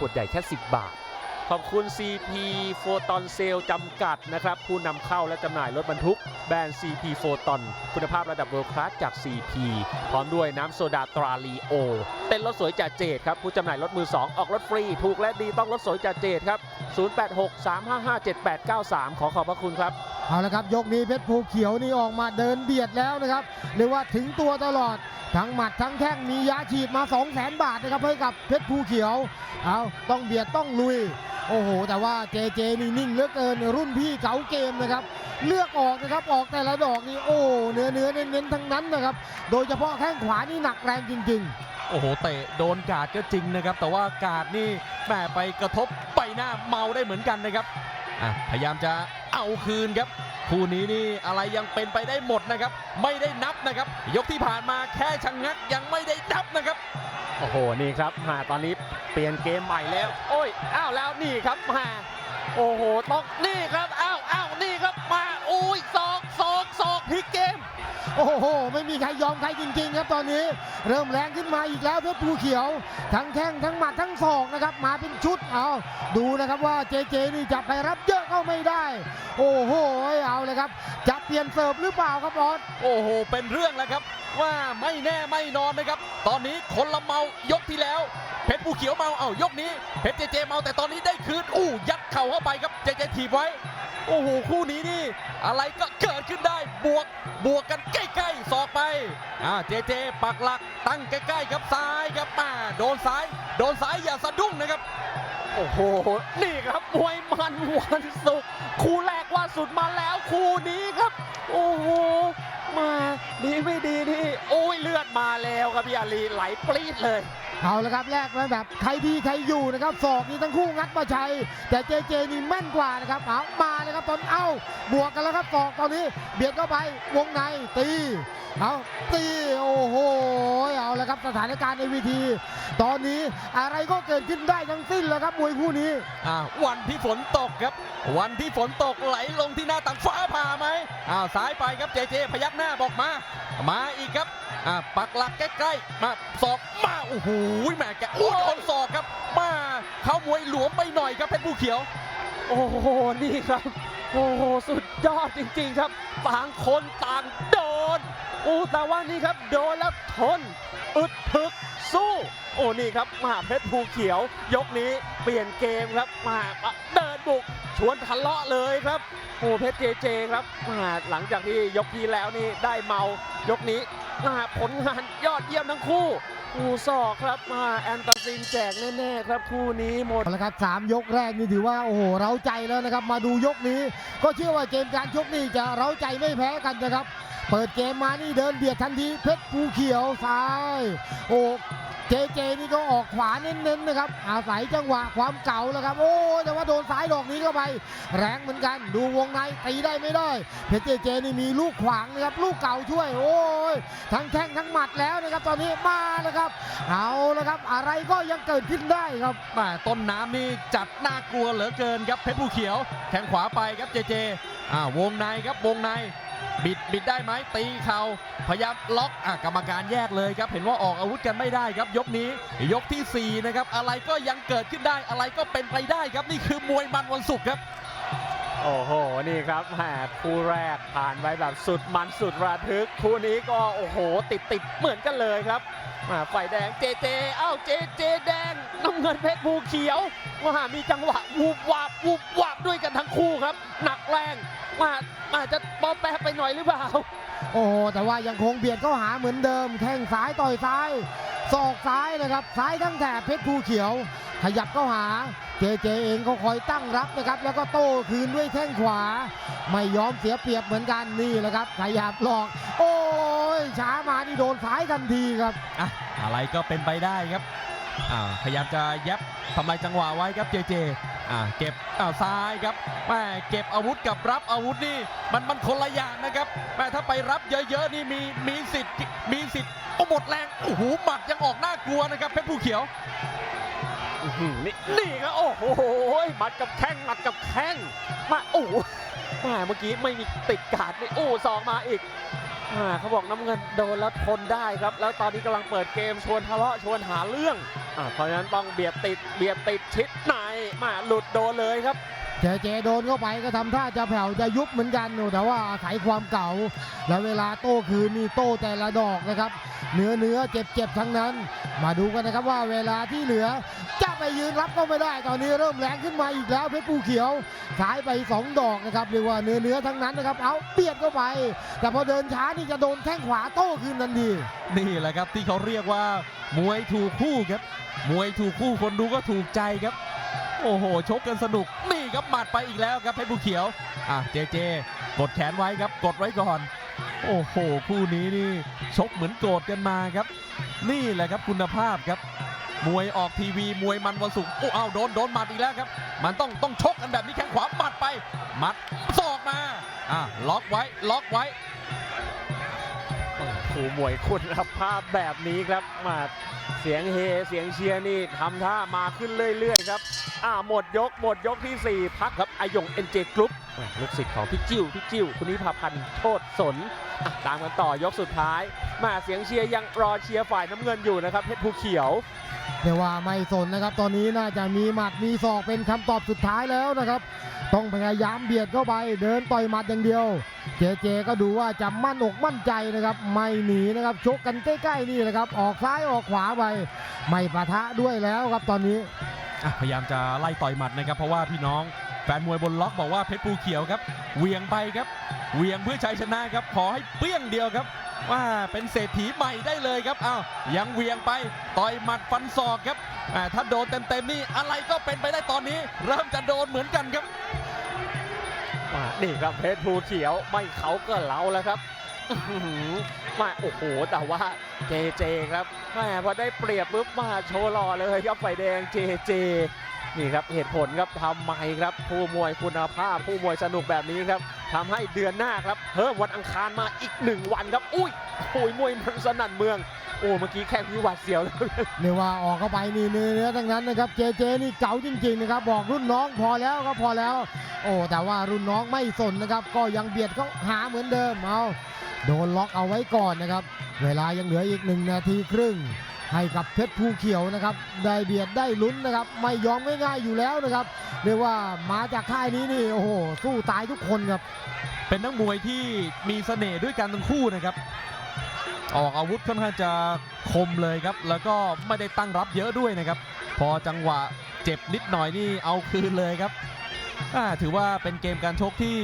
ขวดใหญ่แค่ 10 บาท ขอบคุณ CP โฟตอนเซลจำกัดนะครับ ผู้นำเข้าและจำหน่ายรถบรรทุก แบรนด์ CP โฟตอนคุณภาพระดับเวิลด์คลาสจาก CP พร้อมด้วยน้ำโซดาตราลีโอ เต้นรถสวยจ่าเจดครับ ผู้จำหน่ายรถมือ 2 ออกรถฟรี ถูกและดีต้องรถสวยจ่าเจดครับ 0863557893 ขอขอบพระคุณครับ เอาละครับยกนี้เพชรภูเขียวนี่ออกมาเดินเบียดแล้วนะครับเรียกว่าถึงตัวตลอดทั้งหมัดทั้งแข้งมียาฉีดมา 2 0 0แสนบาทนะครับให้กับเพชรภูเขียวเอาต้องเบียดต้องลุย โอ้โห แต่ว่าเจเจนี่นิ่งเหลือเกินรุ่นพี่เก๋าเกมนะครับ เลือกออกนะครับออกแต่ละดอกนี่โอ้เนื้อเนื้อเน้นๆทั้งนั้นนะครับ โดยเฉพาะแข้งขวานี่หนักแรงจริง ๆโอ้โหเตะโดนกาดก็จริงนะครับ แต่ว่ากาดนี่แหมไปกระทบใบหน้าเมาได้เหมือนกันนะครับอะพยายามจะ เอาคืนครับคู่นี้นี่อะไรยังเป็นไปได้หมดนะครับ ไม่ได้นับนะครับ ยกที่ผ่านมาแค่ชะงงักยังไม่ได้นับนะครับ โอ้โหนี่ครับมาตอนนี้เปลี่ยนเกมใหม่แล้ว โอ้ยอ้าวแล้วนี่ครับมาโอ้โหต้องนี่ครับอ้าวอ้าวนี่ครับมาอุ้ย โอ้โห ไม่มีใครยอมใครจริงๆ ครับตอนนี้ เริ่มแรงขึ้นมาอีกแล้วเพชรภูเขียว ทั้งแข้งทั้งหมัดทั้งศอกนะครับ มาเป็นชุดเอาดูนะครับว่าเจเจนี่จะไปรับเยอะก็ไม่ได้ โอ้โหเอาเลยครับ จะเปลี่ยนเสิร์ฟหรือเปล่าครับบอสโอ้โห เป็นเรื่องแล้วครับ ว่าไม่แน่ไม่นอนนะครับ ตอนนี้คนละเมายกที่แล้วเพชรภูเขียวเมาเอ้ายกนี้เพชรเจเจเมาแต่ตอนนี้ได้คืนอู้ยัดเข่าเข้าไปครับเจเจถีบไว้ โอ้โหคู่นี้นี่ อะไรก็เกิดขึ้นได้บวกบวกกันใกล้ๆศอกไปอ่าเจเจปักหลักตั้งใกล้ๆครับซ้ายครับมาโดนซ้าย โดนซ้ายอย่าสะดุ้งนะครับ โอ้โห นี่ครับมวยมันวันศุกร์คู่แรกว่าสุดมาแล้วคู่นี้ครับ โอ้โหมาดีไม่ดีนี่โอ้ยเลือดมาแล้วครับพี่อาลีไหลปรี๊ดเลย เอาละครับแลกมาแบบใครดีใครอยู่นะครับศอกนี่ทั้งคู่งัดมาชัยแต่เจเจนี่แม่นกว่านะครับเอามาเลยครับตอนเอ้าบวกกันแล้วครับศอกตอนนี้เบียดเข้าไปวงในตีเอาตีโอ้โหเอาละครับสถานการณ์ในวิธีตอนนี้อะไรก็เกิดขึ้นได้ทั้งสิ้นแล้วครับมวยคู่นี้อ่าวันที่ฝนตกครับ วันที่ฝนตกไหลลงที่หน้าต่างฟ้าผ่าไหมอ้าวซ้ายไปครับเจเจพยักหน้าบอกมา มาอีกครับอ่าปักหลักใกล้ๆมาศอกมาโอ้โหยแหม่แกโอ้โดนศอกครับมาเข้ามวยหลวมไปหน่อยครับเพชรภูเขียว โอ้โหนี่ครับ โอ้โหสุดยอดจริง ๆครับต่างคนต่างโดนอู้แต่ว่านี่ครับโดนแล้วทนอึดถึกสู้โอ้นี่ครับมหาเพชรภูเขียว ยกนี้เปลี่ยนเกมครับมาเดินบุกชวนทะเลาะเลยครับโอ้เพชรเจเจครับมาหลังจากที่ยกที่แล้วนี่ได้เมายกนี้มาผลงานยอดเยี่ยมทั้งคู่ คู่ศอกครับมาแอนตาซินแจกแน่ๆครับคู่นี้หมดแล้วครับสามยกแรกนี่ถือว่าโอ้โหเร้าใจแล้วนะครับ มาดูยกนี้ ก็เชื่อว่าเกมการชกนี่จะเร้าใจไม่แพ้กันนะครับ เปิดเกมมานี่เดินเบียดทันทีเพชรภูเขียวซ้าย โอ้ เจเจนี่ก็ออกขวาเน้นๆนะครับ อาศัยจังหวะความเก่าแล้วครับ โอ้แต่ว่าโดนซ้ายดอกนี้เข้าไป แรงเหมือนกัน ดูวงในตีได้ไม่ได้ เพชรเจเจนี่มีลูกขวางนะครับ ลูกเก่าช่วย โอ้ย ทั้งแข้งทั้งหมัดแล้วนะครับ ตอนนี้มาแล้วครับ เอาแล้วครับ อะไรก็ยังเกิดขึ้นได้ครับแม่ต้นน้ำนี่จัดน่ากลัวเหลือเกินครับ เพชรภูเขียวแข้งขวาไปครับเจเจ อ่าวงในครับ วงใน บิดบิดได้ไหมตีเข่าพยายามล็อกอะกรรมการแยกเลยครับ เห็นว่าออกอาวุธกันไม่ได้ครับ ยกนี้ยกทีสี่ 4 นะครับ อะไรก็ยังเกิดขึ้นได้อะไรก็เป็นไปได้ครับ นี่คือมวยมันวันศุกร์ครับ โอ้โห นี่ครับแหมคู่แรกผ่านไปแบบสุดมันสุดระทึก คู่นี้ก็โอ้โห ติดติดเหมือนกันเลยครับมาฝ่ายแดงเจเจเอ้าเจเจแดงน้ำเงินเพชรภูเขียวมามีจังหวะวูบวาบวูบวาบด้วยกันทั้งคู่ครับ หนักแรง มาอาจจะปอแปะไปหน่อยหรือเปล่า โอ้โหแต่ว่ายังคงเบียดเข้าหาเหมือนเดิม แข้งซ้ายต่อยซ้ายศอกซ้ายนะครับ ซ้ายทั้งแถบเพชรภูเขียว ขยับเข้าหาเจเจเองก็คอยตั้งรับนะครับ แล้วก็โต้คืนด้วยแข้งขวา ไม่ยอมเสียเปรียบเหมือนกันนี่แหละครับขยับหลอก โอ้ยช้ามานี่โดนซ้ายทันทีครับอะอะไรก็เป็นไปได้ครับอ่าพยายามจะยับทำลายจังหวะไว้ครับเจเจ อ่าเก็บอ้าวซ้ายครับแม่เก็บอาวุธกับรับอาวุธนี่ มันมันคนละอย่างนะครับแม่ถ้าไปรับเยอะๆนี่มีมีสิทธิ์มีสิทธิ์โอ้หมดแรงโอ้โหหมัดยังออกน่ากลัวนะครับเพชรภูเขียวอื้อหือนี่นี่ครับโอ้โหหมัดกับแข้งหมัดกับแข้งมาโอ้โหแหมเมื่อกี้ไม่มีติดการ์ดนี่โอ้สองมาอีกแหมเขาบอกน้ำเงินโดนแล้วทนได้ครับ แล้วตอนนี้กำลังเปิดเกมชวนทะเลาะชวนหาเรื่อง อะเพราะฉะนั้นต้องเบียดติดเบียดติดชิดในมาหลุดโดนเลยครับ เจเจโดนเข้าไปก็ทำท่าจะแผ่วจะยุบเหมือนกันโอ้แต่ว่าอาศัยความเก่า แล้วเวลาโต้คืนนี่โต้แต่ละดอกนะครับ เนื้อเนื้อเจ็บเจ็บทั้งนั้น มาดูกันนะครับว่าเวลาที่เหลือ จะไปยืนรับก็ไม่ได้ ตอนนี้เริ่มแรงขึ้นมาอีกแล้วเพชรปูเขียวสายไปสองดอกนะครับเรียกว่าเนื้อเนื้อทั้งนั้นนะครับ เอาเบียดเข้าไป แต่พอเดินช้านี่จะโดนแข้งขวาโต้คืนทันที นี่แหละครับที่เขาเรียกว่ามวยถูกคู่ครับ มวยถูกคู่คนดูก็ถูกใจครับ โอ้โห ชกกันสนุก นี่ครับหมัดไปอีกแล้วครับเพชรบุเขียว อะเจเจ กดแขนไว้ครับ กดไว้ก่อน โอ้โห คู่นี้นี่ชกเหมือนโกรธกันมาครับ นี่แหละครับคุณภาพครับ มวยออกทีวีมวยมันวันศุกร์โอ้เอาโดนโดนหมัดอีกแล้วครับ มันต้องต้องชกกันแบบนี้แข้งขวาหมัดไปหมัดศอกมา อะล็อกไว้ล็อกไว้ ผู้มวยคุณภาพแบบนี้ครับมาเสียงเฮเสียงเชียร์นี่ทำท่ามาขึ้นเรื่อย ๆ ครับ อ่าหมดยกหมดยกที่ 4 พักครับอายงเอ็นเจกรุ๊ปลูกศิษย์ของพี่จิ้วพี่จิ้วคุณนิพาพันธ์โทษสนตามกันต่อยกสุดท้าย มาเสียงเชียร์ยังรอเชียร์ฝ่ายน้ำเงินอยู่นะครับเพชรภูเขียว เรียกว่าไม่สนนะครับ ตอนนี้น่าจะมีหมัดมีศอกเป็นคำตอบสุดท้ายแล้วนะครับ ต้องพยายามเบียดเข้าไป เดินต่อยหมัดอย่างเดียว เจเจก็ดูว่าจะมั่นอกมั่นใจนะครับ ไม่หนีนะครับชกกันใกล้ๆนี่แหละครับ ออกซ้ายออกขวาไป ไม่ปะทะด้วยแล้วครับตอนนี้พยายามจะไล่ต่อยหมัดนะครับ เพราะว่าพี่น้องแฟนมวยบนล็อกบอกว่าเพชรภูเขียวครับเวียงไปครับเวียงเพื่อชัยชนะครับขอให้เปี้ยงเดียวครับ ว่าเป็นเศรษฐีใหม่ได้เลยครับอ้าวยังเวียงไปต่อยหมัดฟันศอกครับอ่ถ้าโดนเต็มๆนี่อะไรก็เป็นไปได้ตอนนี้ เริ่มจะโดนเหมือนกันครับนี่ครับเพชรภูเขียวไม่เขาก็เราแล้วครับมาโอ้โห แต่ว่าเจเจครับแม่พอได้เปรียบปุ๊บมาโชว์หล่อเลยครับไฟแดงเจเจ นี่ครับเหตุผลครับทำไมครับผู้มวยคุณภาพผู้มวยสนุกแบบนี้ครับทำให้เดือนหน้าครับเพิ่มวันอังคารมาอีกหนึ่งวันครับอุ้ยโอ้ยมวยมันสนั่นเมืองโอ้เมื่อกี้แค่วิวัดเสียวแล้วเรียกว่าออกเข้าไปนี่เนื้อทั้งนั้นนะครับเจเจนี่เก๋าจริงๆนะครับบอกรุ่นน้องพอแล้วครับพอแล้ว โอ้แต่ว่ารุ่นน้องไม่สนนะครับ ก็ยังเบียดเขาหาเหมือนเดิมเอาโดนล็อกเอาไว้ก่อนนะครับ เวลายังเหลืออีกหนึ่งนาทีครึ่ง ให้กับเพชรภูเขียวนะครับ ได้เบียดได้ลุ้นนะครับ ไม่ยอมง่ายๆอยู่แล้วนะครับ เรียกว่ามาจากค่ายนี้นี่โอ้โหสู้ตายทุกคนครับ เป็นนักมวยที่มีเสน่ห์ด้วยกันทั้งคู่นะครับ ออกอาวุธค่อนข้างจะคมเลยครับ แล้วก็ไม่ได้ตั้งรับเยอะด้วยนะครับ พอจังหวะเจ็บนิดหน่อยนี่เอาคืนเลยครับถือว่าเป็นเกมการชกที่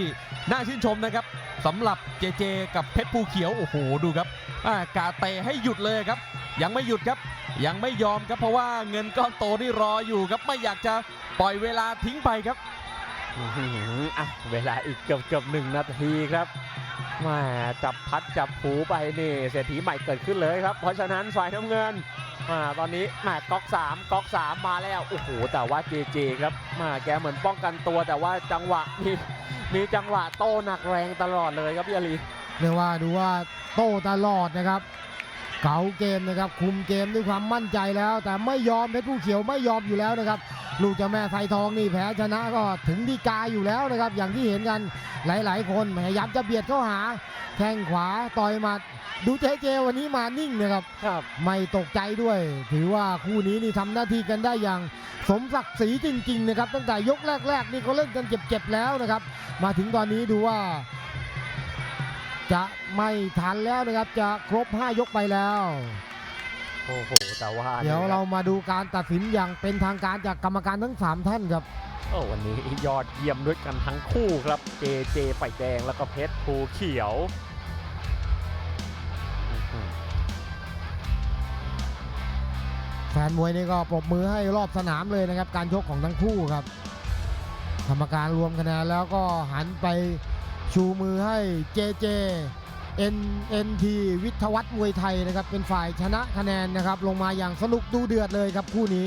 น่าชื่นชมนะครับสำหรับเจเจ กับเพชรภูเขียวโอ้โหดูครับอ่ากาเตะให้หยุดเลยครับ ยังไม่หยุดครับ ยังไม่ยอมครับเพราะว่าเงินก้อนโตนี่รออยู่ครับไม่อยากจะปล่อยเวลาทิ้งไปครับอื้อหืออะเวลาอีกเกือบเกือบหนึ่งนาทีครับแหมาจับพัดจับผูไปนี่เศรษฐีใหม่เกิดขึ้นเลยครับ เพราะฉะนั้นฝ่ายน้ำเงินมาตอนนี้แหมาก๊อก3ก๊อก3มาแล้วโอ้โหแต่ว่าเจเจครับแหมาแกเหมือนป้องกันตัวแต่ว่าจังหวะมีมีจังหวะโต้หนักแรงตลอดเลยครับพี่อาลีเรียกว่าดูว่าโต้ตลอดนะครับ เก๋าเกมนะครับคุมเกมด้วยความมั่นใจแล้ว แต่ไม่ยอมเพชรผู้เขียวไม่ยอมอยู่แล้วนะครับ ลูกเจ้าแม่ไทยทองนี่แพ้ชนะก็ถึงดีกาอยู่แล้วนะครับ อย่างที่เห็นกันหลาย ๆ คนพยายามจะเบียดเข้าหาแข้งขวาต่อยหมัดดูเจเจวันนี้มานิ่งนะครับ ครับ ไม่ตกใจด้วย ถือว่าคู่นี้นี่ทำหน้าที่กันได้อย่าง สมศักดิ์ศรีจริง ๆ นะครับ ตั้งแต่ยกแรก ๆ นี่เขาเล่นกันเจ็บๆแล้วนะครับ มาถึงตอนนี้ดูว่า จะไม่ทันแล้วนะครับ จะครบ 5 ยกไปแล้ว โอ้โหแต่ว่าเดี๋ยวเรามาดูการตัดสินอย่างเป็นทางการจากกรรมการทั้ง 3 ท่านครับโอ้วันนี้ยอดเยี่ยมด้วยกันทั้งคู่ครับเจเจไฟแดงแล้วก็เพชรภูเขียวอื้อหือแฟนมวยนี่ก็ปรบมือให้รอบสนามเลยนะครับ การชกของทั้งคู่ครับ กรรมการรวมคะแนนแล้วก็หันไป ชูมือให้เจเจ NNT วิทวัฒน์มวยไทยนะครับ เป็นฝ่ายชนะคะแนนนะครับ ลงมาอย่างสนุกดูเดือดเลยครับคู่นี้